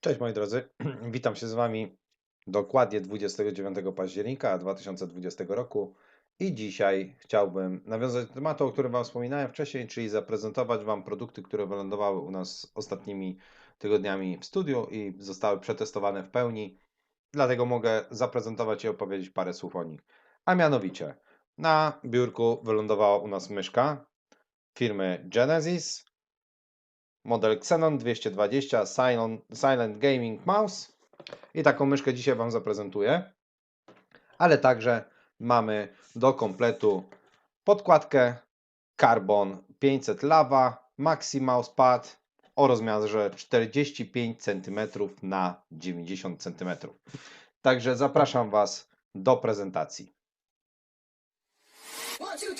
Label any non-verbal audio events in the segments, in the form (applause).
Cześć moi drodzy, (clears throat) witam się z Wami dokładnie 29 października 2020 roku i dzisiaj chciałbym nawiązać do tematu, o którym Wam wspominałem wcześniej, czyli zaprezentować Wam produkty, które wylądowały u nas ostatnimi tygodniami w studiu i zostały przetestowane w pełni. Dlatego mogę zaprezentować i opowiedzieć parę słów o nich. A mianowicie, na biurku wylądowała u nas myszka firmy Genesis, model Xenon 220 Silent, Silent Gaming Mouse. I taką myszkę dzisiaj Wam zaprezentuję. Ale także mamy do kompletu podkładkę Carbon 500 Lava Maxi Mousepad o rozmiarze 45 cm na 90 cm. Także zapraszam Was do prezentacji. One, two,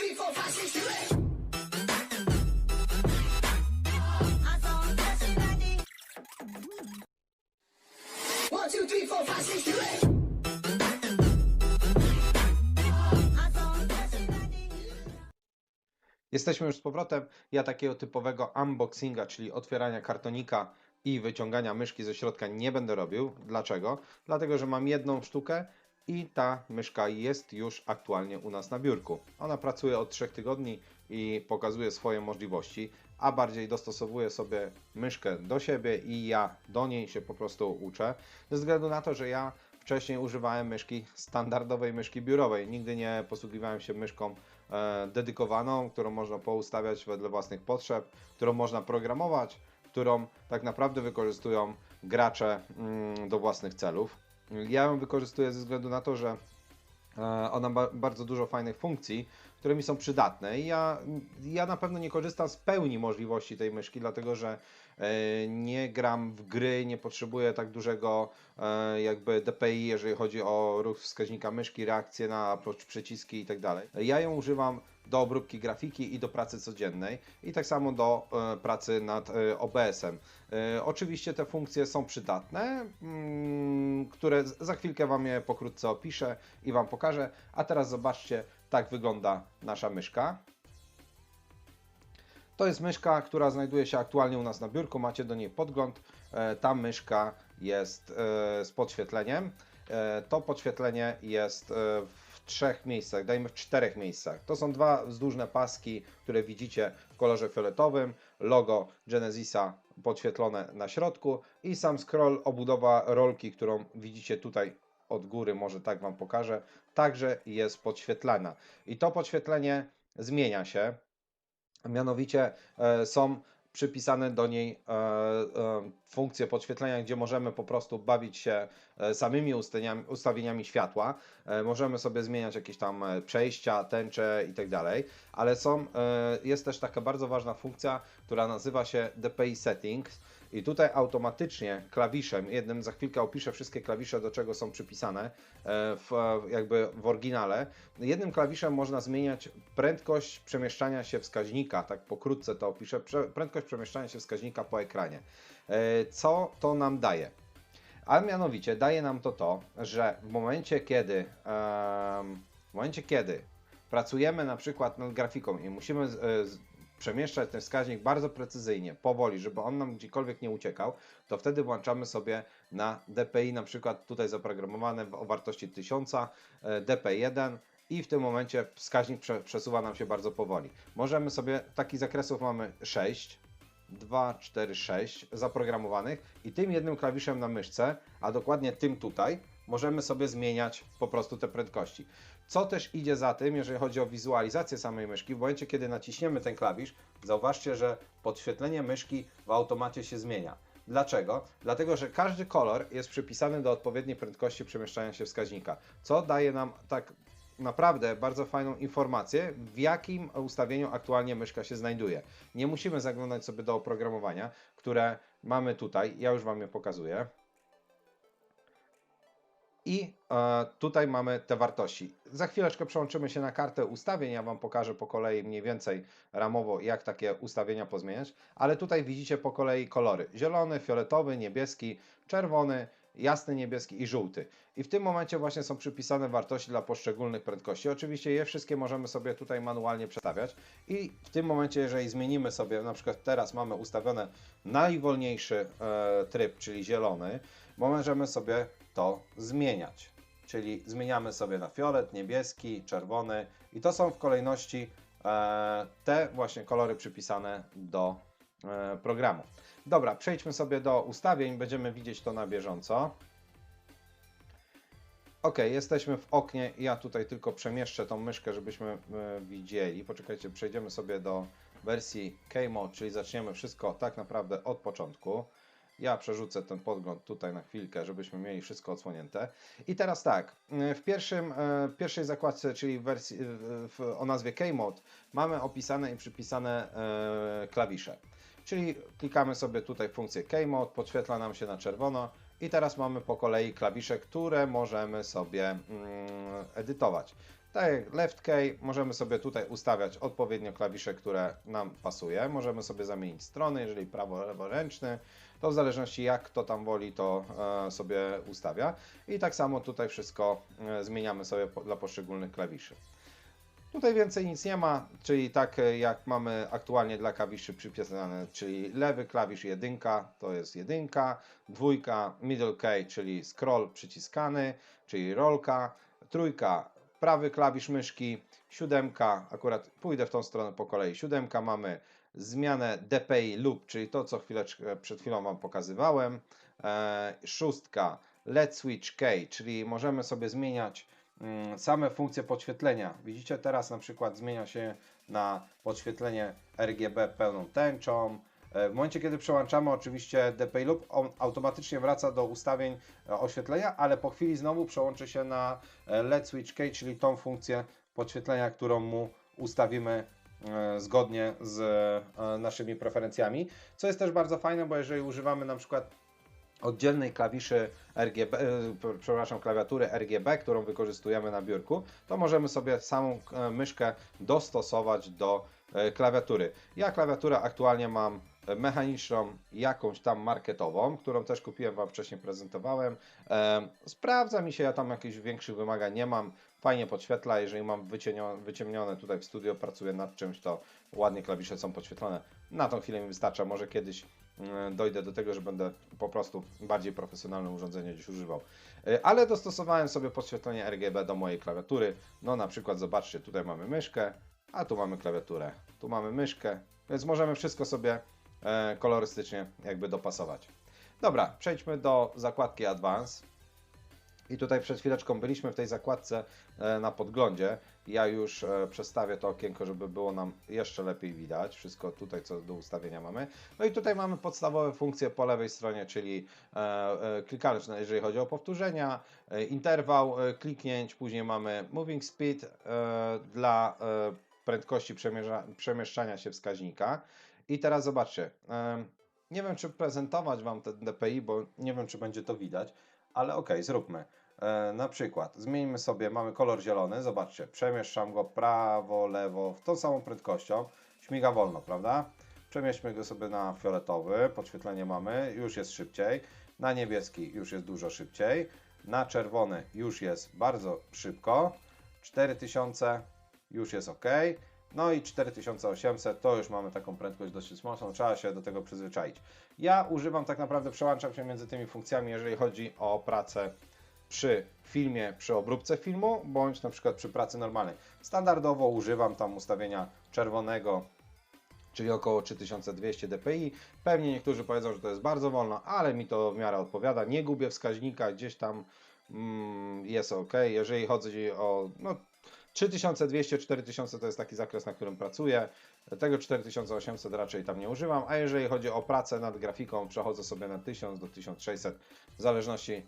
Jesteśmy już z powrotem. Ja takiego typowego unboxinga, czyli otwierania kartonika i wyciągania myszki ze środka nie będę robił. Dlaczego? Dlatego, że mam jedną sztukę i ta myszka jest już aktualnie u nas na biurku. Ona pracuje od 3 tygodni i pokazuje swoje możliwości, a bardziej dostosowuje sobie myszkę do siebie i ja do niej się po prostu uczę. Ze względu na to, że ja wcześniej używałem myszki standardowej myszki biurowej. Nigdy nie posługiwałem się myszką dedykowaną, którą można poustawiać wedle własnych potrzeb, którą można programować, którą tak naprawdę wykorzystują gracze mm, do własnych celów. Ja ją wykorzystuję ze względu na to, że e, ona ma bardzo dużo fajnych funkcji, które mi są przydatne. I ja, ja na pewno nie korzystam z pełni możliwości tej myszki, dlatego że e, nie gram w gry, nie potrzebuję tak dużego e, jakby DPI, jeżeli chodzi o ruch wskaźnika myszki, reakcje na przyciski i tak dalej. Ja ją używam do obróbki grafiki i do pracy codziennej i tak samo do e, pracy nad e, OBS-em. E, oczywiście te funkcje są przydatne, mm, które za chwilkę Wam je pokrótce opiszę i Wam pokażę. A teraz zobaczcie, tak wygląda nasza myszka. To jest myszka, która znajduje się aktualnie u nas na biurku. Macie do niej podgląd. E, Ta myszka jest e, z podświetleniem. E, To podświetlenie jest w trzech miejscach, dajmy w czterech miejscach. To są dwa wzdłużne paski, które widzicie w kolorze fioletowym. Logo Genesisa podświetlone na środku i sam scroll, obudowa rolki, którą widzicie tutaj od góry, może tak Wam pokażę, także jest podświetlana. I to podświetlenie zmienia się. Mianowicie e, są przypisane do niej e, e, funkcje podświetlenia, gdzie możemy po prostu bawić się samymi ustawieniami, światła. Możemy sobie zmieniać jakieś tam przejścia, tęcze i tak dalej, ale są, jest też taka bardzo ważna funkcja, która nazywa się DPI Settings. I tutaj automatycznie klawiszem, jednym za chwilkę opiszę wszystkie klawisze, do czego są przypisane e, w, jakby w oryginale. Jednym klawiszem można zmieniać prędkość przemieszczania się wskaźnika, tak pokrótce to opiszę, prędkość przemieszczania się wskaźnika po ekranie. E, Co to nam daje? A mianowicie daje nam to to, że w momencie kiedy, w momencie kiedy pracujemy na przykład nad grafiką i musimy e, przemieszczać ten wskaźnik bardzo precyzyjnie, powoli, żeby on nam gdziekolwiek nie uciekał, to wtedy włączamy sobie na DPI, na przykład tutaj zaprogramowane o wartości 1000, e, DP1 i w tym momencie wskaźnik prze, przesuwa nam się bardzo powoli. Możemy sobie, takich zakresów mamy 6, 2, 4, 6 zaprogramowanych i tym jednym klawiszem na myszce, a dokładnie tym tutaj, możemy sobie zmieniać po prostu te prędkości. Co też idzie za tym, jeżeli chodzi o wizualizację samej myszki, w momencie kiedy naciśniemy ten klawisz, zauważcie, że podświetlenie myszki w automacie się zmienia. Dlaczego? Dlatego, że każdy kolor jest przypisany do odpowiedniej prędkości przemieszczania się wskaźnika, co daje nam tak naprawdę bardzo fajną informację, w jakim ustawieniu aktualnie myszka się znajduje. Nie musimy zaglądać sobie do oprogramowania, które mamy tutaj. Ja już Wam je pokazuję. I e, tutaj mamy te wartości. Za chwileczkę przełączymy się na kartę ustawień. Ja Wam pokażę po kolei mniej więcej ramowo, jak takie ustawienia pozmieniać. Ale tutaj widzicie po kolei kolory: zielony, fioletowy, niebieski, czerwony jasny, niebieski i żółty. I w tym momencie właśnie są przypisane wartości dla poszczególnych prędkości. Oczywiście je wszystkie możemy sobie tutaj manualnie przestawiać i w tym momencie, jeżeli zmienimy sobie, na przykład teraz mamy ustawione najwolniejszy e, tryb, czyli zielony, możemy sobie to zmieniać. Czyli zmieniamy sobie na fiolet, niebieski, czerwony i to są w kolejności e, te właśnie kolory przypisane do e, programu. Dobra, przejdźmy sobie do ustawień, będziemy widzieć to na bieżąco. Ok, jesteśmy w oknie. Ja tutaj tylko przemieszczę tą myszkę, żebyśmy e, widzieli. Poczekajcie, przejdziemy sobie do wersji K-Mode, czyli zaczniemy wszystko tak naprawdę od początku. Ja przerzucę ten podgląd tutaj na chwilkę, żebyśmy mieli wszystko odsłonięte. I teraz tak, e, w pierwszym, e, pierwszej zakładce, czyli w wersji w, w, o nazwie K-Mode, mamy opisane i przypisane e, klawisze. Czyli klikamy sobie tutaj funkcję K-Mode, podświetla nam się na czerwono i teraz mamy po kolei klawisze, które możemy sobie mm, edytować. Tak jak left key, możemy sobie tutaj ustawiać odpowiednio klawisze, które nam pasuje. Możemy sobie zamienić strony, jeżeli prawo, lewo ręczny, to w zależności jak kto tam woli, to e, sobie ustawia. I tak samo tutaj wszystko e, zmieniamy sobie dla poszczególnych klawiszy. Tutaj więcej nic nie ma, czyli tak e, jak mamy aktualnie dla klawiszy przypisane, czyli lewy klawisz jedynka, to jest jedynka, dwójka, middle key, czyli scroll przyciskany, czyli rolka, trójka, prawy klawisz myszki, siódemka, akurat pójdę w tą stronę po kolei, siódemka mamy zmianę DPI loop, czyli to co chwileczkę przed chwilą Wam pokazywałem, e, szóstka, LED switch key, czyli możemy sobie zmieniać mm, same funkcje podświetlenia. Widzicie teraz na przykład zmienia się na podświetlenie RGB pełną tęczą. E, W momencie, kiedy przełączamy oczywiście DPI Loop, on automatycznie wraca do ustawień e, oświetlenia, ale po chwili znowu przełączy się na e, LED Switch Key, czyli tą funkcję podświetlenia, którą mu ustawimy zgodnie z e, naszymi preferencjami. Co jest też bardzo fajne, bo jeżeli używamy na przykład oddzielnej klawiszy RGB, e, przepraszam, klawiatury RGB, którą wykorzystujemy na biurku, to możemy sobie samą e, myszkę dostosować do e, klawiatury. Ja klawiaturę aktualnie mam e, mechaniczną, jakąś tam marketową, którą też kupiłem, Wam wcześniej prezentowałem. Sprawdza mi się, ja tam jakichś większych wymagań nie mam. Fajnie podświetla, jeżeli mam wyciemnione tutaj w studio, pracuję nad czymś, to ładnie klawisze są podświetlone. Na tą chwilę mi wystarcza, może kiedyś e, dojdę do tego, że będę po prostu bardziej profesjonalne urządzenie gdzieś używał. E, Ale dostosowałem sobie podświetlenie RGB do mojej klawiatury. No na przykład zobaczcie, tutaj mamy myszkę, a tu mamy klawiaturę, tu mamy myszkę, więc możemy wszystko sobie kolorystycznie jakby dopasować. Dobra, przejdźmy do zakładki Advance. I tutaj przed chwileczką byliśmy w tej zakładce e, na podglądzie. Ja już e, przestawię to okienko, żeby było nam jeszcze lepiej widać. Wszystko tutaj, co do ustawienia mamy. No i tutaj mamy podstawowe funkcje po lewej stronie, czyli e, e, klikalność, no, jeżeli chodzi o powtórzenia, e, interwał e, kliknięć, później mamy moving speed e, dla e, prędkości przemieszczania się wskaźnika. I teraz zobaczcie. Nie wiem, czy prezentować Wam ten DPI, bo nie wiem, czy będzie to widać, ale ok, zróbmy. E, na przykład zmieńmy sobie, mamy kolor zielony, zobaczcie, przemieszczam go prawo, lewo, w tą samą prędkością, śmiga wolno, prawda? Przemieśćmy go sobie na fioletowy, podświetlenie mamy, już jest szybciej, na niebieski już jest dużo szybciej, na czerwony już jest bardzo szybko, 4000 już jest ok, no i 4800 to już mamy taką prędkość dosyć mocną, trzeba się do tego przyzwyczaić. Ja używam tak naprawdę, przełączam się między tymi funkcjami, jeżeli chodzi o pracę przy filmie, przy obróbce filmu, bądź na przykład przy pracy normalnej. Standardowo używam tam ustawienia czerwonego, czyli około 3200 dpi. Pewnie niektórzy powiedzą, że to jest bardzo wolno, ale mi to w miarę odpowiada. Nie gubię wskaźnika, gdzieś tam mm, jest ok. Jeżeli chodzi o no, 3200-4000 to jest taki zakres, na którym pracuję. Tego 4800 raczej tam nie używam, a jeżeli chodzi o pracę nad grafiką, przechodzę sobie na 1000 do 1600, w zależności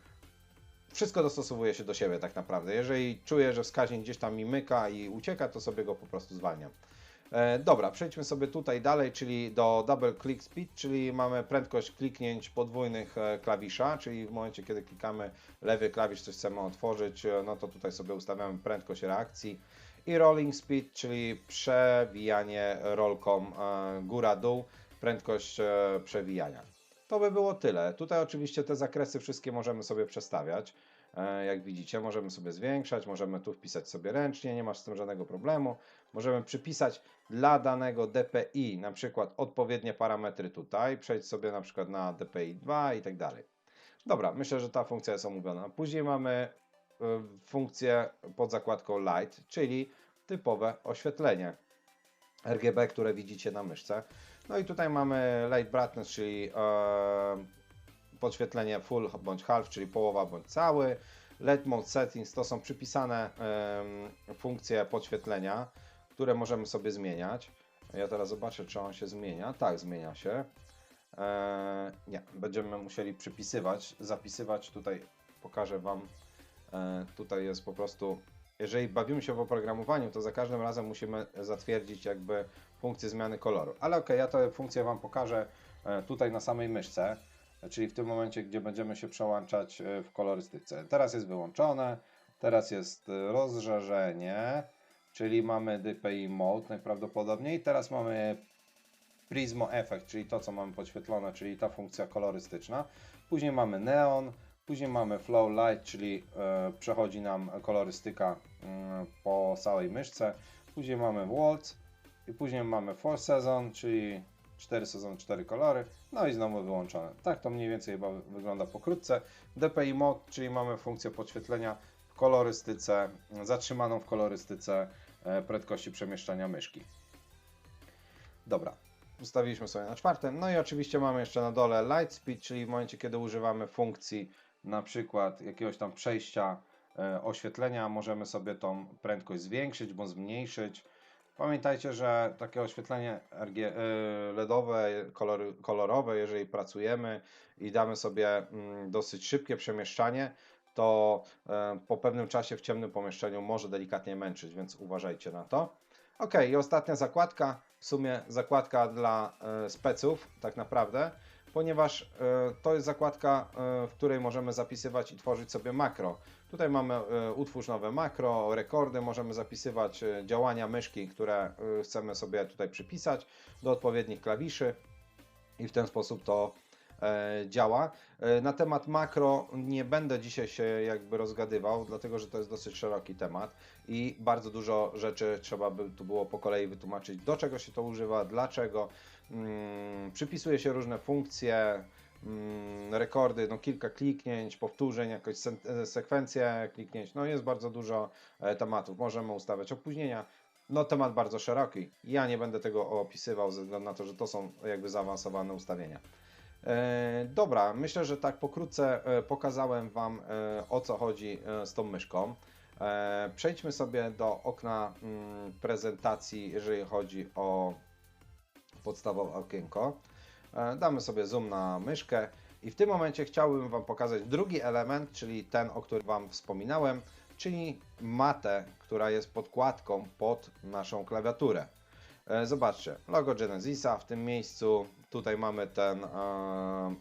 wszystko dostosowuje się do siebie tak naprawdę. Jeżeli czuję, że wskaźnik gdzieś tam mi myka i ucieka, to sobie go po prostu zwalniam. E, dobra, przejdźmy sobie tutaj dalej, czyli do double click speed, czyli mamy prędkość kliknięć podwójnych e, klawisza, czyli w momencie, kiedy klikamy lewy klawisz, coś chcemy otworzyć, e, no to tutaj sobie ustawiamy prędkość reakcji i rolling speed, czyli przewijanie rolką góra-dół, prędkość przewijania. To by było tyle. Tutaj oczywiście te zakresy wszystkie możemy sobie przestawiać. E, Jak widzicie, możemy sobie zwiększać, możemy tu wpisać sobie ręcznie, nie masz z tym żadnego problemu. Możemy przypisać dla danego DPI na przykład odpowiednie parametry tutaj, przejść sobie na przykład na DPI 2 i tak dalej. Dobra, myślę, że ta funkcja jest omówiona. Później mamy y, funkcję pod zakładką Light, czyli typowe oświetlenie RGB, które widzicie na myszce. No i tutaj mamy Light Brightness, czyli e, podświetlenie full bądź half, czyli połowa bądź cały. LED Mode Settings to są przypisane funkcje podświetlenia, które możemy sobie zmieniać. Ja teraz zobaczę, czy on się zmienia. Tak, zmienia się. E, nie, będziemy musieli przypisywać, zapisywać. Tutaj pokażę Wam. E, tutaj jest po prostu, jeżeli bawimy się w oprogramowaniu, to za każdym razem musimy zatwierdzić jakby funkcję zmiany koloru. Ale ok, ja tę funkcję Wam pokażę e, tutaj na samej myszce, czyli w tym momencie, gdzie będziemy się przełączać e, w kolorystyce. Teraz jest wyłączone, teraz jest e, rozżarzenie, czyli mamy DPI Mode najprawdopodobniej. Teraz mamy Prismo Effect, czyli to, co mamy podświetlone, czyli ta funkcja kolorystyczna. Później mamy Neon, później mamy Flow Light, czyli e, przechodzi nam kolorystyka mm, po całej myszce. Później mamy Waltz i później mamy Four Season, czyli 4 sezony, 4 kolory. No i znowu wyłączone. Tak to mniej więcej chyba wygląda pokrótce. DPI Mode, czyli mamy funkcję podświetlenia w kolorystyce, zatrzymaną w kolorystyce e, prędkości przemieszczania myszki. Dobra, ustawiliśmy sobie na czwartym. No i oczywiście mamy jeszcze na dole light speed, czyli w momencie, kiedy używamy funkcji na przykład jakiegoś tam przejścia e, oświetlenia, możemy sobie tą prędkość zwiększyć bądź zmniejszyć. Pamiętajcie, że takie oświetlenie e, LEDowe, kolorowe, jeżeli pracujemy i damy sobie mm, dosyć szybkie przemieszczanie, to e, po pewnym czasie w ciemnym pomieszczeniu może delikatnie męczyć, więc uważajcie na to. Ok, i ostatnia zakładka, w sumie zakładka dla e, speców, tak naprawdę, ponieważ e, to jest zakładka, w której możemy zapisywać i tworzyć sobie makro. Tutaj mamy e, utwórz nowe makro, rekordy, możemy zapisywać e, działania myszki, które e, chcemy sobie tutaj przypisać do odpowiednich klawiszy i w ten sposób to działa. Na temat makro nie będę dzisiaj się jakby rozgadywał, dlatego że to jest dosyć szeroki temat i bardzo dużo rzeczy trzeba by tu było po kolei wytłumaczyć, do czego się to używa, dlaczego. Mm, przypisuje się różne funkcje, mm, rekordy, no kilka kliknięć, powtórzeń, jakąś e, sekwencję kliknięć. No jest bardzo dużo e, tematów. Możemy ustawiać opóźnienia. No temat bardzo szeroki. Ja nie będę tego opisywał ze względu na to, że to są jakby zaawansowane ustawienia. E, dobra, myślę, że tak pokrótce e, pokazałem Wam e, o co chodzi z tą myszką. Przejdźmy sobie do okna mm, prezentacji, jeżeli chodzi o podstawowe okienko. E, Damy sobie zoom na myszkę i w tym momencie chciałbym Wam pokazać drugi element, czyli ten, o którym Wam wspominałem, czyli matę, która jest podkładką pod naszą klawiaturę. E, Zobaczcie, logo Genesisa w tym miejscu. Tutaj mamy ten e,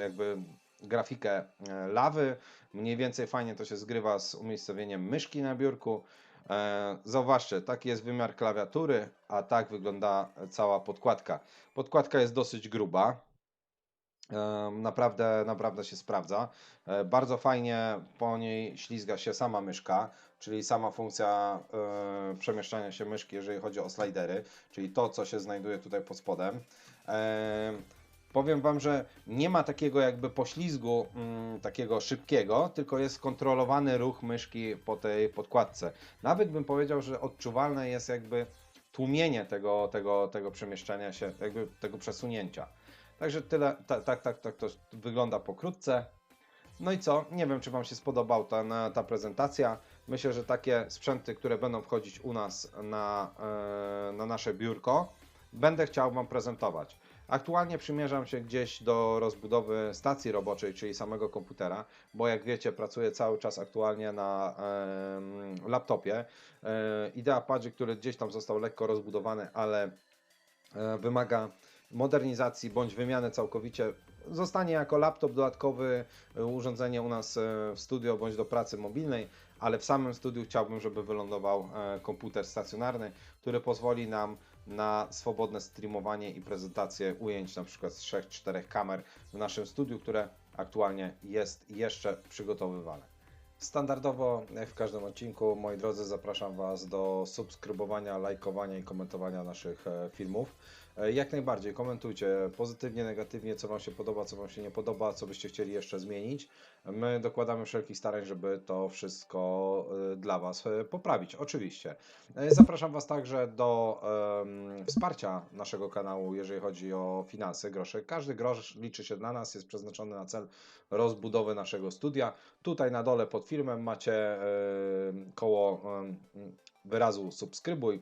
jakby grafikę lawy. Mniej więcej fajnie to się zgrywa z umiejscowieniem myszki na biurku. E, Zauważcie, taki jest wymiar klawiatury, a tak wygląda cała podkładka. Podkładka jest dosyć gruba. E, Naprawdę, naprawdę się sprawdza. E, Bardzo fajnie po niej ślizga się sama myszka, czyli sama funkcja przemieszczania się myszki, jeżeli chodzi o slidery, czyli to, co się znajduje tutaj pod spodem. Powiem Wam, że nie ma takiego jakby poślizgu, mm, takiego szybkiego, tylko jest kontrolowany ruch myszki po tej podkładce. Nawet bym powiedział, że odczuwalne jest jakby tłumienie tego, tego, tego przemieszczania się, jakby tego przesunięcia. Także tyle, ta, tak, tak, tak to wygląda pokrótce. No i co? Nie wiem, czy Wam się spodobał ta, ta prezentacja. Myślę, że takie sprzęty, które będą wchodzić u nas na, e, na nasze biurko, będę chciał Wam prezentować. Aktualnie przymierzam się gdzieś do rozbudowy stacji roboczej, czyli samego komputera, bo jak wiecie, pracuję cały czas aktualnie na em, laptopie. E, Idea Padży, który gdzieś tam został lekko rozbudowany, ale e, wymaga modernizacji bądź wymiany całkowicie. Zostanie jako laptop dodatkowy, e, urządzenie u nas e, w studio bądź do pracy mobilnej, ale w samym studiu chciałbym, żeby wylądował e, komputer stacjonarny, który pozwoli nam na swobodne streamowanie i prezentację ujęć na przykład z 3-4 kamer w naszym studiu, które aktualnie jest jeszcze przygotowywane. Standardowo, jak w każdym odcinku, moi drodzy, zapraszam Was do subskrybowania, lajkowania i komentowania naszych e, filmów. E, Jak najbardziej komentujcie pozytywnie, negatywnie, co Wam się podoba, co Wam się nie podoba, co byście chcieli jeszcze zmienić. My dokładamy wszelkich starań, żeby to wszystko e, dla Was e, poprawić, oczywiście. Zapraszam Was także do em, wsparcia naszego kanału, jeżeli chodzi o finanse, grosze. Każdy grosz liczy się dla nas, jest przeznaczony na cel rozbudowy naszego studia. Tutaj na dole pod filmem macie em, koło em, wyrazu subskrybuj,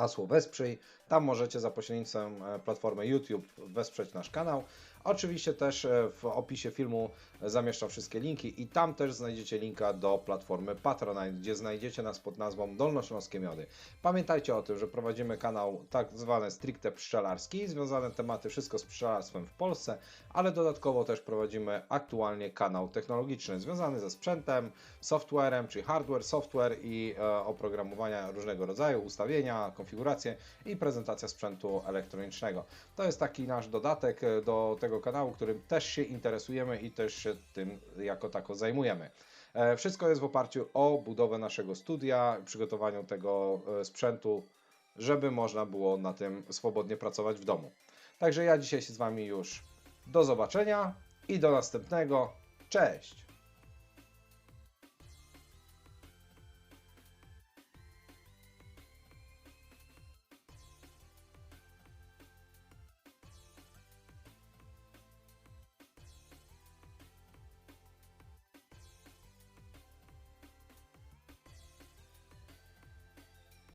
hasło wesprzyj. Tam możecie za pośrednictwem e, platformy YouTube wesprzeć nasz kanał. Oczywiście też e, w opisie filmu zamieszczam wszystkie linki i tam też znajdziecie linka do platformy Patronite, gdzie znajdziecie nas pod nazwą Dolnośląskie Miody. Pamiętajcie o tym, że prowadzimy kanał tak zwany stricte pszczelarski, związane tematy wszystko z pszczelarstwem w Polsce, ale dodatkowo też prowadzimy aktualnie kanał technologiczny związany ze sprzętem, softwarem, czyli hardware, software i e, oprogramowania różnego rodzaju, ustawienia, konfiguracje i prezentacja sprzętu elektronicznego. To jest taki nasz dodatek e, do tego kanału, którym też się interesujemy i też się tym jako tako zajmujemy. E, Wszystko jest w oparciu o budowę naszego studia, przygotowaniu tego e, sprzętu, żeby można było na tym swobodnie pracować w domu. Także ja dzisiaj się z Wami już do zobaczenia i do następnego. Cześć!